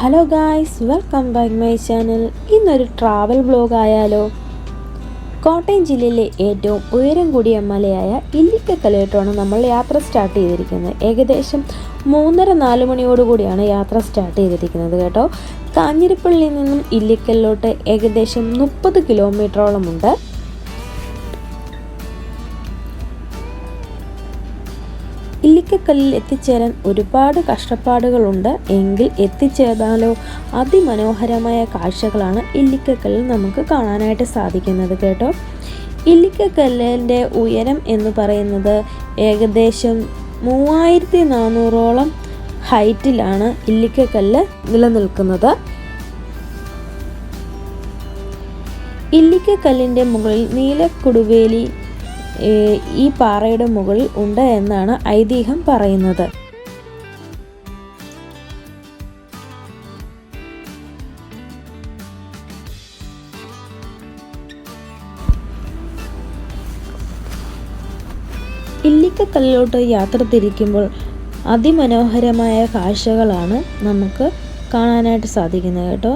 Hello guys welcome back my channel ഇന്നൊരു travel blog ആയാലോ? കോട്ടയം ജില്ലയിലെ ഏറ്റവും ഉയരം കൂടിയ മലയായ ഇല്ലിക്കക്കലയിട്ടാണ് നമ്മൾ യാത്ര സ്റ്റാർട്ട് ചെയ്തിരിക്കുന്നത്. ഏകദേശം മൂന്നര നാല് മണിയോടുകൂടിയാണ് യാത്ര സ്റ്റാർട്ട് ചെയ്തിരിക്കുന്നത് കേട്ടോ. കാഞ്ഞിരപ്പള്ളിയിൽ നിന്നും ഇല്ലിക്കലിലോട്ട് ഏകദേശം മുപ്പത് കിലോമീറ്ററോളമുണ്ട് ഇല്ലിക്കക്കല്ലിൽ എത്തിച്ചേരാൻ ഒരുപാട് കഷ്ടപ്പാടുകളുണ്ട്. എങ്കിൽ എത്തിച്ചേർന്നാലോ? അതിമനോഹരമായ കാഴ്ചകളാണ് ഇല്ലിക്കക്കല്ലിൽ നമുക്ക് കാണാനായിട്ട് സാധിക്കുന്നത് കേട്ടോ. ഇല്ലിക്കക്കല്ലിന്റെ ഉയരം എന്ന് പറയുന്നത് ഏകദേശം മൂവായിരത്തി നാനൂറോളം ഹൈറ്റിലാണ് ഇല്ലിക്കക്കല്ല് നിലനിൽക്കുന്നത്. ഇല്ലിക്കക്കല്ലിന്റെ മുകളിൽ നീലക്കുടുവേലി ഈ പാറയുടെ മുകളിൽ ഉണ്ട് എന്നാണ് ഐതിഹ്യം പറയുന്നത്. ഇല്ലിക്കക്കല്ലിലോട്ട് യാത്ര തിരിക്കുമ്പോൾ അതിമനോഹരമായ കാഴ്ചകളാണ് നമുക്ക് കാണാനായിട്ട് സാധിക്കുന്നത് കേട്ടോ.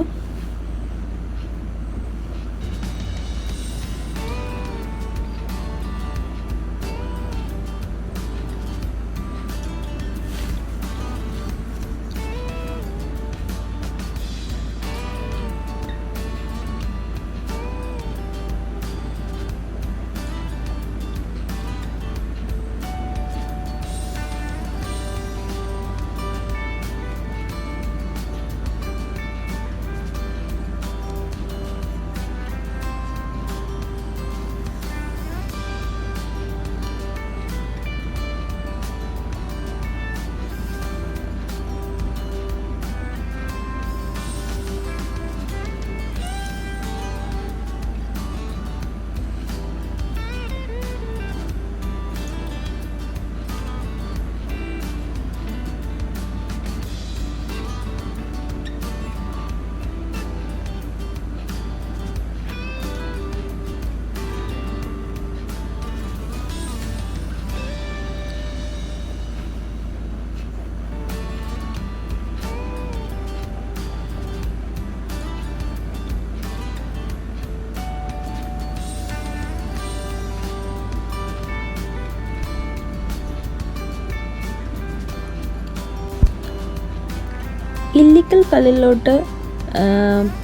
ഇല്ലിക്കൽ കല്ലിലോട്ട്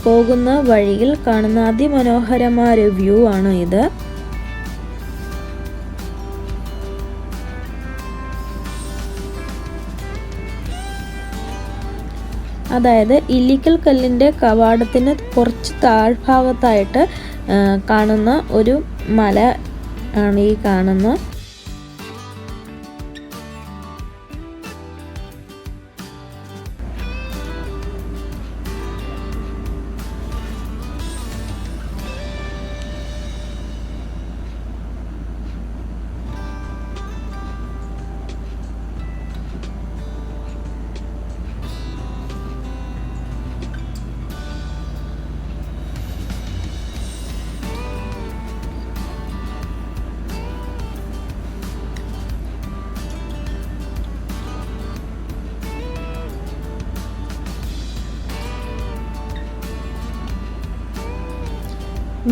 പോകുന്ന വഴിയിൽ കാണുന്ന അതിമനോഹരമായ ഒരു വ്യൂ ആണ് ഇത്. അതായത് ഇല്ലിക്കൽ കല്ലിന്റെ കവാടത്തിന് കുറച്ച് താഴ്ഭാഗത്തായിട്ട് കാണുന്ന ഒരു മല ആണ് ഈ കാണുന്ന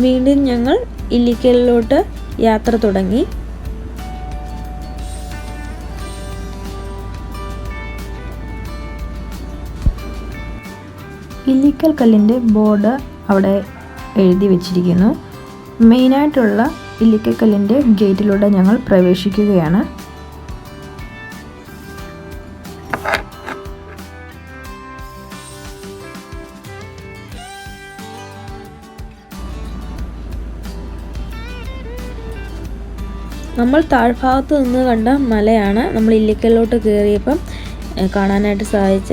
വീണ്ടും ഞങ്ങൾ ഇല്ലിക്കലിലോട്ട് യാത്ര തുടങ്ങി. ഇല്ലിക്കൽ കല്ലിന്റെ ബോർഡ് അവിടെ എഴുതി വെച്ചിരിക്കുന്നു. മെയിനായിട്ടുള്ള ഇല്ലിക്കൽ കല്ലിന്റെ ഗേറ്റിലൂടെ ഞങ്ങൾ പ്രവേശിക്കുകയാണ്. നമ്മൾ താഴ്ഭാഗത്ത് നിന്ന് കണ്ട മലയാണ് നമ്മൾ ഇല്ലിക്കലിലോട്ട് കയറിയപ്പം കാണാനായിട്ട് സാധിച്ച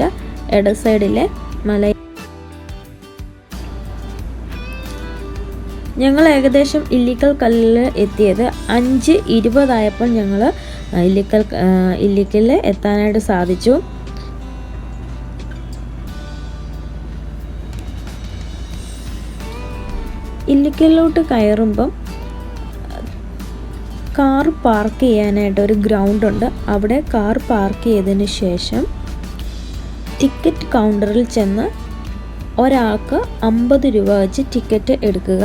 ഇട സൈഡിലെ മല. ഞങ്ങൾ ഏകദേശം ഇല്ലിക്കൽ കല്ലിൽ എത്തിയത് അഞ്ച് ഇരുപതായപ്പോൾ ഞങ്ങൾ ഇല്ലിക്കൽ ഇല്ലിക്കലിൽ എത്താനായിട്ട് സാധിച്ചു. ഇല്ലിക്കലിലോട്ട് കയറുമ്പം കാർ പാർക്ക് ചെയ്യാനായിട്ട് ഒരു ഗ്രൗണ്ട് ഉണ്ട് അവിടെ കാർ പാർക്ക് ചെയ്തതിന് ശേഷം ടിക്കറ്റ് കൗണ്ടറിൽ ചെന്ന് ഒരാൾക്ക് അമ്പത് രൂപ വെച്ച് ടിക്കറ്റ് എടുക്കുക.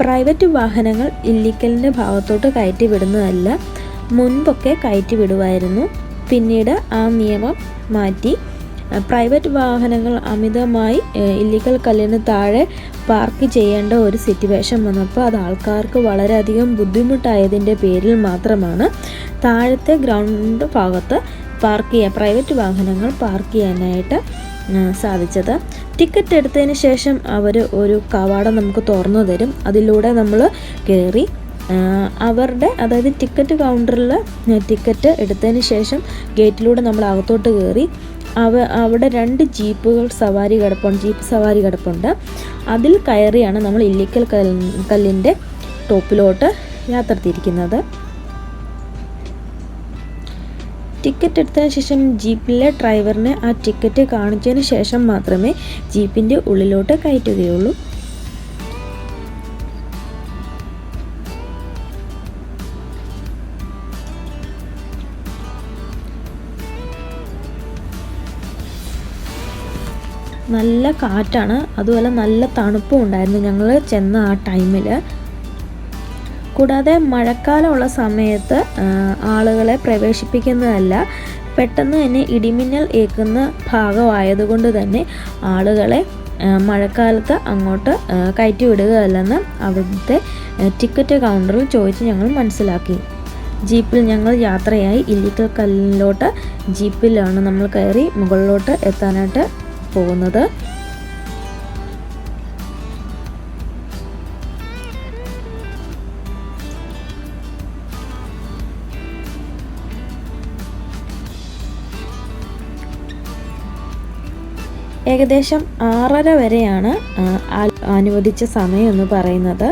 പ്രൈവറ്റ് വാഹനങ്ങൾ ഇല്ലിക്കലിന്റെ ഭാഗത്തോട്ട് കയറ്റി വിടുന്നതല്ല മുൻപൊക്കെ കയറ്റി വിടുമായിരുന്നു പിന്നീട് ആ നിയമം മാറ്റി. പ്രൈവറ്റ് വാഹനങ്ങൾ അമിതമായി ഇല്ലീഗൽ കല്ലിന് താഴെ പാർക്ക് ചെയ്യേണ്ട ഒരു സിറ്റുവേഷൻ വന്നപ്പോൾ അത് ആൾക്കാർക്ക് വളരെയധികം ബുദ്ധിമുട്ടായതിന്റെ പേരിൽ മാത്രമാണ് താഴത്തെ ഗ്രൗണ്ട് ഭാഗത്ത് പാർക്ക് ചെയ്യാൻ പ്രൈവറ്റ് വാഹനങ്ങൾ പാർക്ക് ചെയ്യാനായിട്ട് സാധിച്ചത്. ടിക്കറ്റ് എടുത്തതിന് ശേഷം അവർ ഒരു കവാടം നമുക്ക് തുറന്നു തരും. അതിലൂടെ നമ്മൾ കയറി അവരുടെ അതായത് ടിക്കറ്റ് കൗണ്ടറിൽ ടിക്കറ്റ് എടുത്തതിന് ശേഷം ഗേറ്റിലൂടെ നമ്മൾ അകത്തോട്ട് കയറി അവ അവിടെ രണ്ട് ജീപ്പുകൾ സവാരി കിടപ്പുണ്ട് ജീപ്പ് സവാരി കിടപ്പുണ്ട്. അതിൽ കയറിയാണ് നമ്മൾ ഇല്ലിക്കൽ കല്ലിന്റെ ടോപ്പിലോട്ട് യാത്ര തിരിക്കുന്നത്. ടിക്കറ്റ് എടുത്തതിന് ശേഷം ജീപ്പിലെ ഡ്രൈവറിനെ ആ ടിക്കറ്റ് കാണിച്ചതിന് ശേഷം മാത്രമേ ജീപ്പിന്റെ ഉള്ളിലോട്ട് കയറ്റുകയുള്ളൂ. നല്ല കാറ്റാണ് അതുപോലെ നല്ല തണുപ്പും ഉണ്ടായിരുന്നു ഞങ്ങൾ ചെന്ന ആ ടൈമിൽ കൂടാതെ മഴക്കാലമുള്ള സമയത്ത് ആളുകളെ പ്രവേശിപ്പിക്കുന്നതല്ല പെട്ടെന്ന് തന്നെ ഇടിമിന്നൽ ഏക്കുന്ന ഭാഗമായതുകൊണ്ട് തന്നെ ആളുകളെ മഴക്കാലത്ത് അങ്ങോട്ട് കയറ്റി വിടുകയല്ലെന്ന് അവിടുത്തെ ടിക്കറ്റ് കൗണ്ടറിൽ ചോദിച്ച് ഞങ്ങൾ മനസ്സിലാക്കി. ജീപ്പിൽ ഞങ്ങൾ യാത്രയായി. ഇല്ലിക്കൽ കല്ലിലോട്ട് ജീപ്പിലാണ് നമ്മൾ കയറി മുകളിലോട്ട് എത്താനായിട്ട് പോകുന്നത്. ഏകദേശം ആറര വരെയാണ് അനുവദിച്ച സമയം എന്ന് പറയുന്നത്.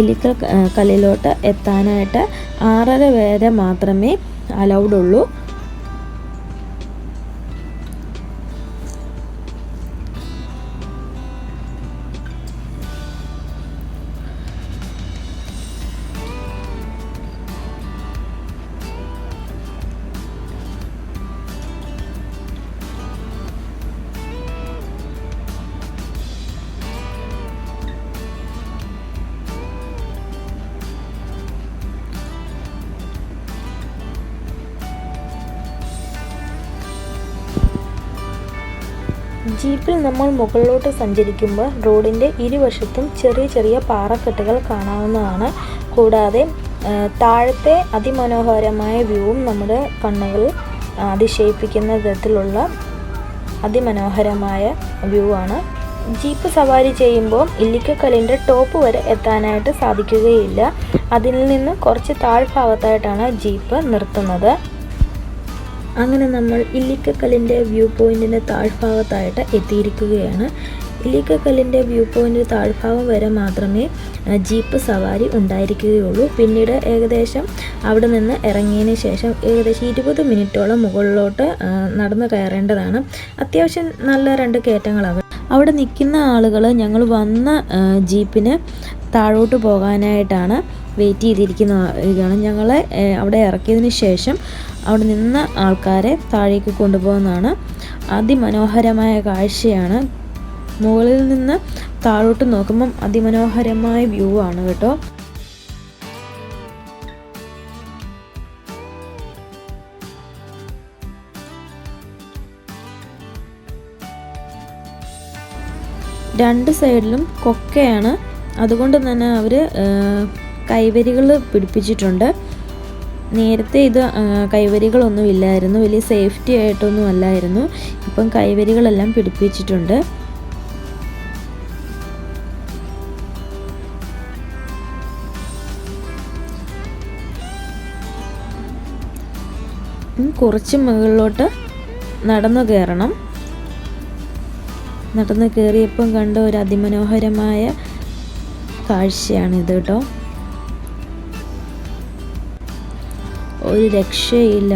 ഇല്ലിക്കൽ കല്ലിലോട്ട് എത്താനായിട്ട് ആറര വരെ മാത്രമേ അലൗഡ് ജീപ്പിൽ നമ്മൾ മുകളിലോട്ട് സഞ്ചരിക്കുമ്പോൾ റോഡിന്റെ ഇരുവശത്തും ചെറിയ ചെറിയ പാറക്കെട്ടുകൾ കാണാവുന്നതാണ്. കൂടാതെ താഴത്തെ അതിമനോഹരമായ വ്യൂവും നമ്മുടെ കണ്ണുകൾ അതിശയിപ്പിക്കുന്ന വിധത്തിലുള്ള അതിമനോഹരമായ വ്യൂ ആണ് ജീപ്പ് സവാരി ചെയ്യുമ്പോൾ ഇല്ലിക്കക്കല്ലിന്റെ ടോപ്പ് വരെ എത്താനായിട്ട് സാധിക്കുകയില്ല. അതിൽ നിന്ന് കുറച്ച് താഴ്ഭാഗത്തായിട്ടാണ് ജീപ്പ് നിർത്തുന്നത്. അങ്ങനെ നമ്മൾ ഇല്ലിക്കക്കല്ലിന്റെ വ്യൂ പോയിന്റിന്റെ താഴ്ഭാഗത്തായിട്ട് എത്തിയിരിക്കുകയാണ്. ഇല്ലിക്കക്കല്ലിന്റെ വ്യൂ പോയിന്റ് താഴ്ഭാഗം വരെ മാത്രമേ ജീപ്പ് സവാരി ഉണ്ടായിരിക്കുകയുള്ളൂ. പിന്നീട് ഏകദേശം അവിടെ നിന്ന് ഇറങ്ങിയതിന് ശേഷം ഏകദേശം ഇരുപത് മിനിറ്റോളം മുകളിലോട്ട് നടന്നു കയറേണ്ടതാണ്. അത്യാവശ്യം നല്ല രണ്ട് കയറ്റങ്ങളാണ്. അവിടെ നിൽക്കുന്ന ആളുകൾ ഞങ്ങൾ വന്ന ജീപ്പിന് താഴോട്ട് പോകാനായിട്ടാണ് വെയിറ്റ് ചെയ്തിരിക്കുന്നതാണ് ഞങ്ങളെ അവിടെ ഇറക്കിയതിന് ശേഷം അവിടെ നിന്ന ആൾക്കാരെ താഴേക്ക് കൊണ്ടുപോകുന്നതാണ്. അതിമനോഹരമായ കാഴ്ചയാണ്. മുകളിൽ നിന്ന് താഴോട്ട് നോക്കുമ്പം അതിമനോഹരമായ വ്യൂ ആണ് കേട്ടോ. രണ്ട് സൈഡിലും കൊക്കയാണ്. അതുകൊണ്ട് തന്നെ അവർ കൈവരികൾ പിടിപ്പിച്ചിട്ടുണ്ട്. നേരത്തെ ഇത് കൈവരികളൊന്നും ഇല്ലായിരുന്നു വലിയ സേഫ്റ്റി ആയിട്ടൊന്നും അല്ലായിരുന്നു ഇപ്പം കൈവരികളെല്ലാം പിടിപ്പിച്ചിട്ടുണ്ട്. കുറച്ച് മുകളിലോട്ട് നടന്നു കയറണം. നടന്നു കയറിയപ്പം കണ്ട ഒരു അതിമനോഹരമായ കാഴ്ചയാണിത് കേട്ടോ. ഒരു രക്ഷയില്ല.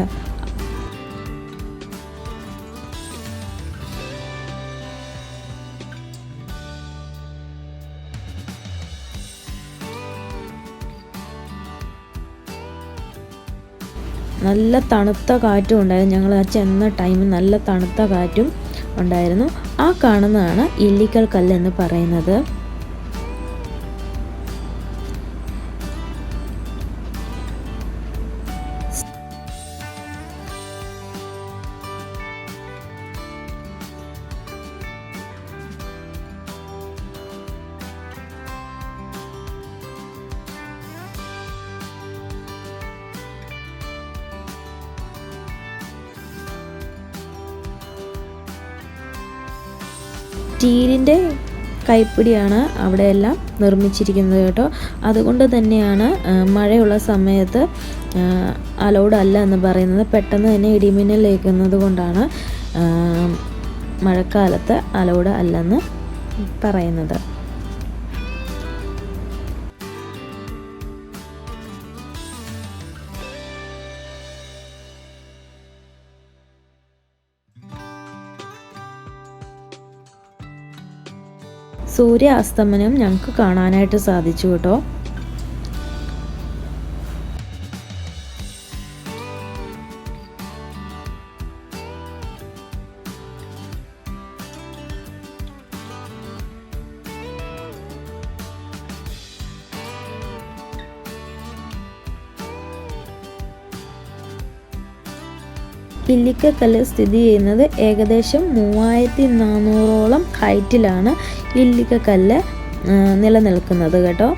നല്ല തണുത്ത കാറ്റും ഉണ്ടായിരുന്നു. ഞങ്ങൾ ആ ചെന്ന ടൈമിൽ നല്ല തണുത്ത കാറ്റും ഉണ്ടായിരുന്നു. ആ കാണുന്നതാണ് ഇല്ലിക്കൽ കല്ല് എന്ന് പറയുന്നത്. കൈപ്പിടിയാണ് അവിടെയെല്ലാം നിർമ്മിച്ചിരിക്കുന്നത് കേട്ടോ. അതുകൊണ്ട് തന്നെയാണ് മഴയുള്ള സമയത്ത് അലൗഡ് അല്ല എന്ന് പറയുന്നത്. പെട്ടെന്ന് തന്നെ ഇടിമിന്നലേക്കുന്നത് കൊണ്ടാണ് മഴക്കാലത്ത് അലൗഡ് അല്ലെന്ന് പറയുന്നത്. സൂര്യാസ്തമനം ഞങ്ങൾക്ക് കാണാനായിട്ട് സാധിച്ചു കേട്ടോ. ഇല്ലിക്കക്കല്ല് സ്ഥിതി ചെയ്യുന്നത് ഏകദേശം മൂവായിരത്തി നാനൂറോളം ഹൈറ്റിലാണ്. ഇല്ലിക്കക്കല്ല് കല്ല് നിലനിൽക്കുന്നത് കേട്ടോ.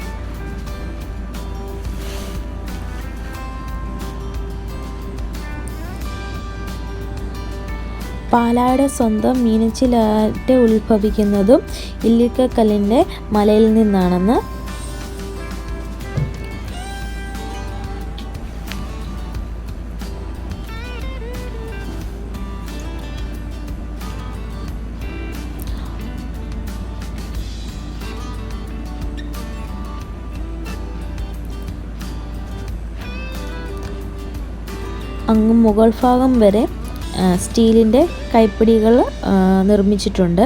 പാലായുടെ സ്വന്തം മീനച്ചിലാറ്റ് ഉത്ഭവിക്കുന്നതും ഇല്ലിക്കക്കല്ലിന്റെ മലയിൽ നിന്നാണെന്ന് അങ്ങ് മുകൾ ഭാഗം വരെ സ്റ്റീലിന്റെ കൈപ്പിടികൾ നിർമ്മിച്ചിട്ടുണ്ട്.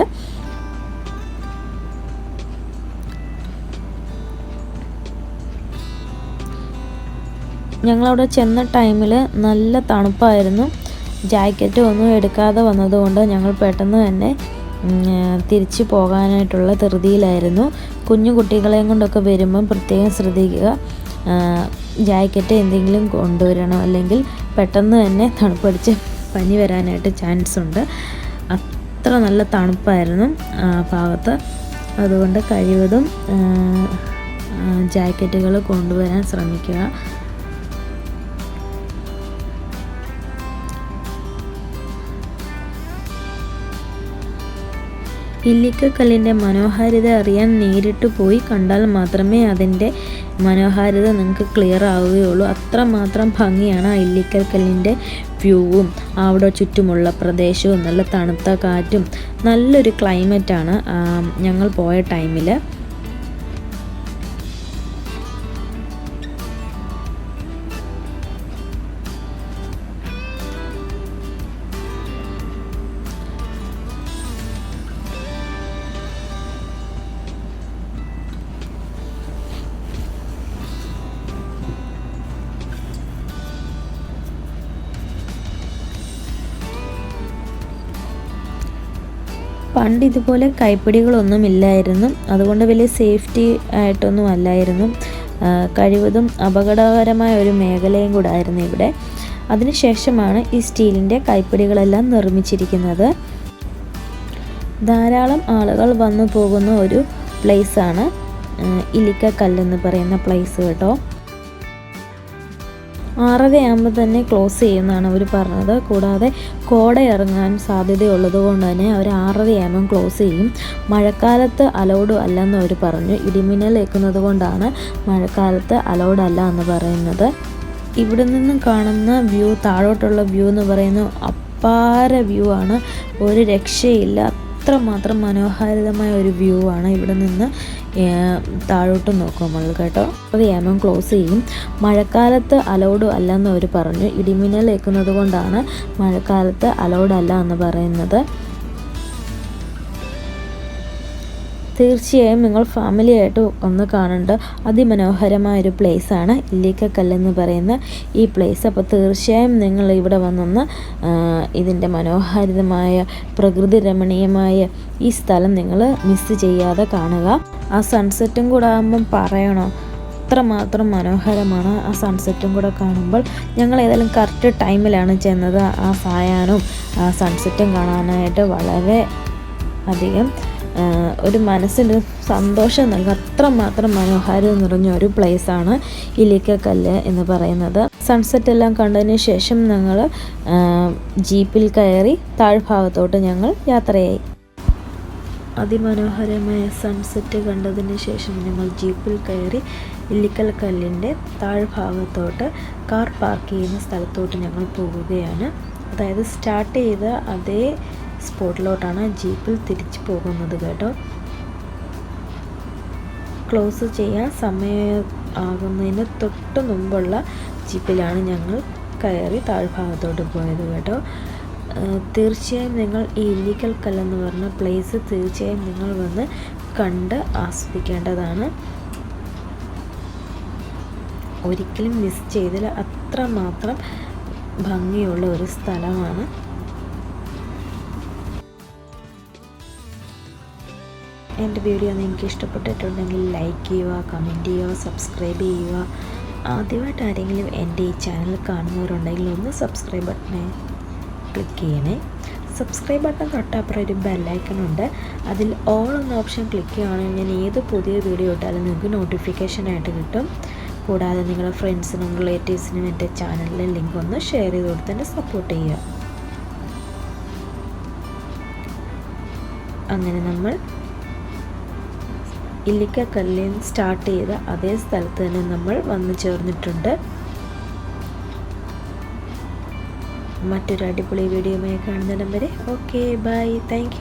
ഞങ്ങളവിടെ ചെന്ന ടൈമിൽ നല്ല തണുപ്പായിരുന്നു. ജാക്കറ്റ് ഒന്നും എടുക്കാതെ വന്നതുകൊണ്ട് ഞങ്ങൾ പെട്ടെന്ന് തന്നെ തിരിച്ചു പോകാനായിട്ടുള്ള ധൃതിയിലായിരുന്നു. കുഞ്ഞു കുട്ടികളെയും കൊണ്ടൊക്കെ വരുമ്പം പ്രത്യേകം ശ്രദ്ധിക്കുക. ജാക്കറ്റ് എന്തെങ്കിലും കൊണ്ടുവരണം. അല്ലെങ്കിൽ പെട്ടെന്ന് തന്നെ തണുപ്പടിച്ച് പനി വരാനായിട്ട് ചാൻസ് ഉണ്ട്. അത്ര നല്ല തണുപ്പായിരുന്നു ആ ഭാഗത്ത്. അതുകൊണ്ട് കഴിവതും ജാക്കറ്റുകൾ കൊണ്ടുവരാൻ ശ്രമിക്കുക. ഇല്ലിക്കക്കല്ലിന്റെ മനോഹാരിത അറിയാൻ നേരിട്ട് പോയി കണ്ടാൽ മാത്രമേ അതിന്റെ മനോഹാരിത നിങ്ങൾക്ക് ക്ലിയർ ആവുകയുള്ളൂ. അത്രമാത്രം ഭംഗിയാണ് ആ ഇല്ലിക്കൽക്കല്ലിന്റെ വ്യൂവും. അവിടെ ചുറ്റുമുള്ള പ്രദേശവും നല്ല തണുത്ത കാറ്റും നല്ലൊരു ക്ലൈമറ്റാണ് ഞങ്ങൾ പോയ ടൈമിൽ പണ്ട് ഇതുപോലെ കൈപ്പിടികളൊന്നും ഇല്ലായിരുന്നു അതുകൊണ്ട് വലിയ സേഫ്റ്റി ആയിട്ടൊന്നും അല്ലായിരുന്നു. കഴിവതും അപകടകരമായ ഒരു മേഖലയും കൂടെ ആയിരുന്നു ഇവിടെ. അതിനുശേഷമാണ് ഈ സ്റ്റീലിന്റെ കൈപ്പിടികളെല്ലാം നിർമ്മിച്ചിരിക്കുന്നത്. ധാരാളം ആളുകൾ വന്നു പോകുന്ന ഒരു പ്ലേസാണ് ഇലിക്കക്കല്ലെന്ന് പറയുന്ന പ്ലേസ് കേട്ടോ. ആറരയാകുമ്പോൾ തന്നെ ക്ലോസ് ചെയ്യുമെന്നാണ് അവർ പറഞ്ഞത്. കൂടാതെ കോട ഇറങ്ങാൻ സാധ്യതയുള്ളത് കൊണ്ട് തന്നെ അവർ ആറരയാകുമ്പം ക്ലോസ് ചെയ്യും. മഴക്കാലത്ത് അലൗഡ് അല്ലെന്ന് അവർ പറഞ്ഞു. ഇടിമിന്നൽ ഏൽക്കുന്നത് കൊണ്ടാണ് മഴക്കാലത്ത് അലൗഡ് അല്ല എന്ന് പറയുന്നത്. ഇവിടെ നിന്നും കാണുന്ന വ്യൂ താഴോട്ടുള്ള വ്യൂ എന്ന് പറയുന്നത് അപ്പാര വ്യൂ ആണ്. ഒരു രക്ഷയില്ല. അത്രമാത്രം മനോഹാരിതമായ ഒരു വ്യൂ ആണ് ഇവിടെ നിന്ന് താഴോട്ട് നോക്കും നമ്മൾ കേട്ടോ. അത് ഏമം ക്ലോസ് ചെയ്യും. മഴക്കാലത്ത് അലൗഡ് അല്ലെന്ന് അവർ പറഞ്ഞു. ഇടിമിന്നൽ ഏൽക്കുന്നത് കൊണ്ടാണ് മഴക്കാലത്ത് അലൗഡ് അല്ല എന്ന് പറയുന്നത്. തീർച്ചയായും നിങ്ങൾ ഫാമിലിയായിട്ട് ഒന്ന് കാണേണ്ട. അതിമനോഹരമായ ഒരു പ്ലേസാണ് ഇല്ലിക്കക്കല്ലെന്ന് പറയുന്ന ഈ പ്ലേസ് അപ്പോൾ തീർച്ചയായും നിങ്ങൾ ഇവിടെ വന്നൊന്ന് ഇതിന്റെ മനോഹാരിതമായ പ്രകൃതി രമണീയമായ ഈ സ്ഥലം നിങ്ങൾ മിസ് ചെയ്യാതെ കാണുക. ആ സൺസെറ്റും കൂടെ ആകുമ്പം പറയണോ? അത്രമാത്രം മനോഹരമാണ് ആ സൺസെറ്റും കൂടെ കാണുമ്പോൾ. ഞങ്ങൾ ഏതായാലും കറക്റ്റ് ടൈമിലാണ് ചെന്നത് ആ സായാനും ആ സൺസെറ്റും കാണാനായിട്ട് വളരെ അധികം ഒരു മനസ്സിന് സന്തോഷം നൽകുക അത്രമാത്രം മനോഹാരിത നിറഞ്ഞ ഒരു പ്ലേസാണ് ഇലിക്കക്കല്ല് എന്ന് പറയുന്നത്. സൺസെറ്റ് എല്ലാം കണ്ടതിന് ശേഷം ഞങ്ങൾ ജീപ്പിൽ കയറി താഴ്ഭാഗത്തോട്ട് ഞങ്ങൾ യാത്രയായി. അതിമനോഹരമായ സൺസെറ്റ് കണ്ടതിന് ശേഷം ഞങ്ങൾ ജീപ്പിൽ കയറി ഇല്ലിക്കൽ കല്ലിന്റെ താഴ്ഭാഗത്തോട്ട് കാർ പാർക്ക് ചെയ്യുന്ന സ്ഥലത്തോട്ട് ഞങ്ങൾ പോവുകയാണ്. അതായത് സ്റ്റാർട്ട് ചെയ്ത അതേ സ്പോട്ടിലോട്ടാണ് ജീപ്പിൽ തിരിച്ചു പോകുന്നത് കേട്ടോ. ക്ലോസ് ചെയ്യാൻ സമയം ആകുന്നതിന് തൊട്ട് മുമ്പുള്ള ജീപ്പിലാണ് ഞങ്ങൾ കയറി താഴ്ഭാഗത്തോട്ട് പോയത് കേട്ടോ. തീർച്ചയായും നിങ്ങൾ ഈ ഇല്ലിക്കൽ കല്ലെന്ന് പറഞ്ഞ പ്ലേസ് തീർച്ചയായും നിങ്ങൾ വന്ന് കണ്ട് ആസ്വദിക്കേണ്ടതാണ്. ഒരിക്കലും മിസ് ചെയ്തില്ല അത്രമാത്രം ഭംഗിയുള്ള ഒരു സ്ഥലമാണ്. എന്റെ വീഡിയോ നിങ്ങൾക്ക് ഇഷ്ടപ്പെട്ടിട്ടുണ്ടെങ്കിൽ ലൈക്ക് ചെയ്യുക കമന്റ് ചെയ്യുക സബ്സ്ക്രൈബ് ചെയ്യുക. ആദ്യമായിട്ട് ആരെങ്കിലും എന്റെ ഈ ചാനൽ കാണുന്നവരുണ്ടെങ്കിൽ ഒന്ന് സബ്സ്ക്രൈബ് ബട്ടനെ ക്ലിക്ക് ചെയ്യണേ. സബ്സ്ക്രൈബ് ബട്ടൺ തൊട്ടപ്പുറം ഒരു ബെല്ലൈക്കൺ ഉണ്ട്. അതിൽ ഓൾ എന്ന ഓപ്ഷൻ ക്ലിക്ക് ചെയ്യുകയാണെങ്കിൽ ഞാൻ ഏത് പുതിയ വീഡിയോ ഇട്ടാലും നിങ്ങൾക്ക് നോട്ടിഫിക്കേഷനായിട്ട് കിട്ടും. കൂടാതെ നിങ്ങളുടെ ഫ്രണ്ട്സിനും റിലേറ്റീവ്സിനും എന്റെ ചാനലിലെ ലിങ്ക് ഒന്ന് ഷെയർ ചെയ്ത് കൊടുത്ത് എന്നെ സപ്പോർട്ട് ചെയ്യുക. അങ്ങനെ നമ്മൾ ഇല്ലിക്കക്കല്ലിൽ സ്റ്റാർട്ട് ചെയ്ത അതേ സ്ഥലത്ത് തന്നെ നമ്മൾ വന്നു ചേർന്നിട്ടുണ്ട്. മറ്റൊരു അടിപൊളി വീഡിയോമായി കാണുന്നിടം വരെ. Okay bye thank